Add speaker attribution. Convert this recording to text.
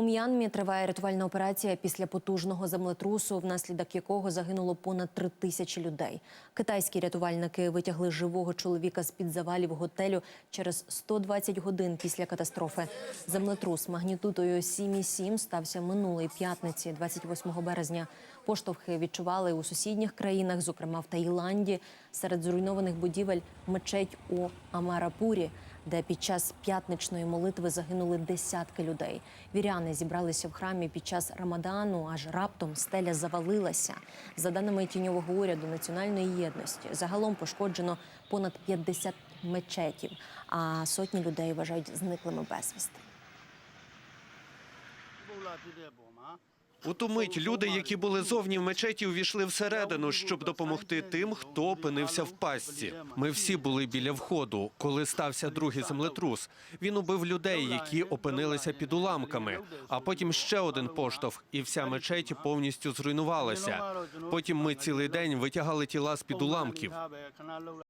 Speaker 1: У М'янмі триває рятувальна операція після потужного землетрусу, внаслідок якого загинуло понад три тисячі людей. Китайські рятувальники витягли живого чоловіка з під завалів готелю через 120 годин після катастрофи. Землетрус магнітудою 7,7 стався минулої п'ятниці, 28 березня. Поштовхи відчували у сусідніх країнах, зокрема в Таїланді. Серед зруйнованих будівель мечеть у Амарапурі, де під час п'ятничної молитви загинули десятки людей. Віряни зібралися в храмі під час Рамадану, аж раптом стеля завалилася. За даними тіньового уряду національної єдності, загалом пошкоджено понад 50 мечетів, а сотні людей вважають зниклими безвісти.
Speaker 2: У ту мить люди, які були зовні в мечеті, увійшли всередину, щоб допомогти тим, хто опинився в пастці. Ми всі були біля входу, коли стався другий землетрус. Він убив людей, які опинилися під уламками. А потім ще один поштовх, і вся мечеть повністю зруйнувалася. Потім ми цілий день витягали тіла з під уламків.